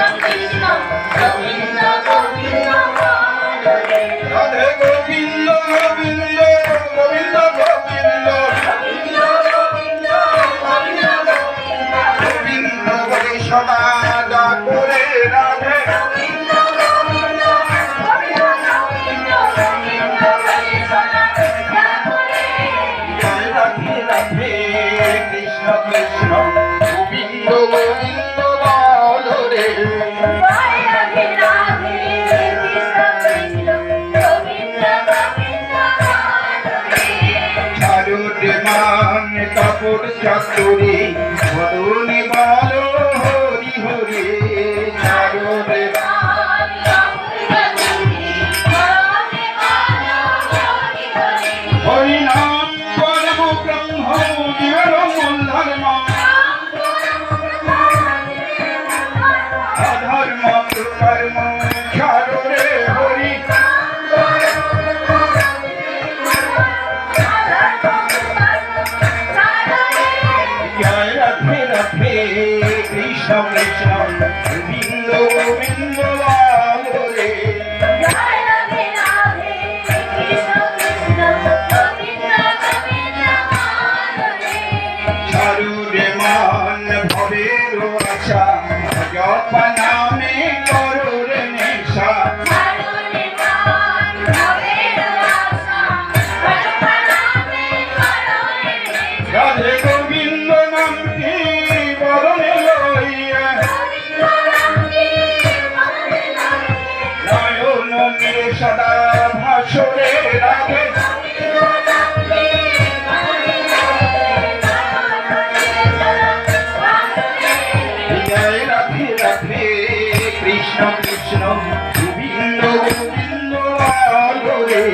Krishna Krishna Govinda Govinda সুরে মদনে বালো, হরি হরি চরণে হরি নাম পরম ব্রহ্ম নিরমূল ধর্ম অধর্ম ধর্ম চরণে হরি।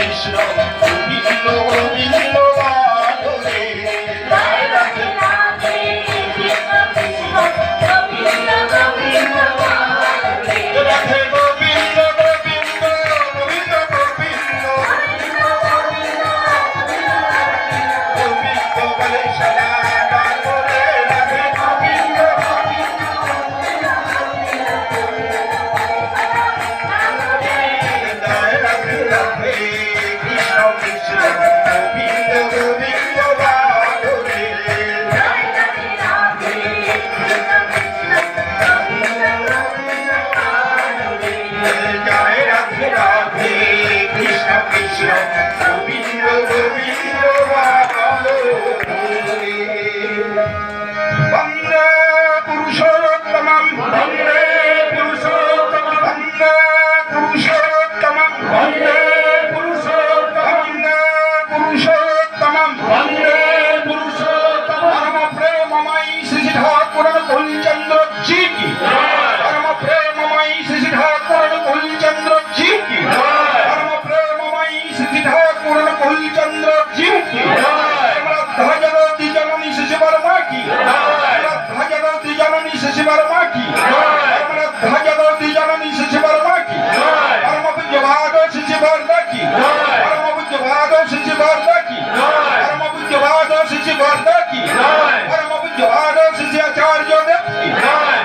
Nation ಶಿಷ್ಯ ಭಾರತಿ ಪರಮ ಪೂಜ್ಯ ಆಡೋ ಶಿಷ್ಯಾಚಾರ್ಯ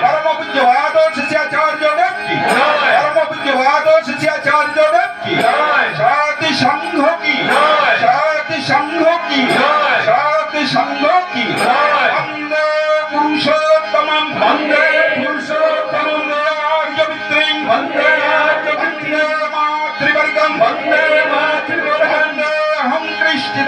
ಪರಮ ಪೂಜ್ಯ ಆಡೋ ಶಿಷ್ಯಾಚಾರ್ಯ ಪರಮ ಪೂಜ್ಯ ಆಡೋ ಶಿಷ್ಯಾಚಾರ್ಯ ಶಾಂತಿ ಸಂಘ ಕಿ ಶಾಂತಿ ಸಂಘ ಕಿ ಶಾಂತಿ ಸಂಘ ಕಿ ವಂದೇ ಪುರುಷೋತ್ತಮ ವಂದೇ ಪುರುಷೋತ್ತಮ ಆರ್ಯ ಮಿತ್ರಿಂ ವಂದೇ ಆರ್ಯ ವಂದೇ ಮಾತೃವರ್ಗಂ ವಂದೇ ಮಾತೃವರ್ಗಂ ವಂದೇ ಅಹಂ ಕೃಷ್ಣ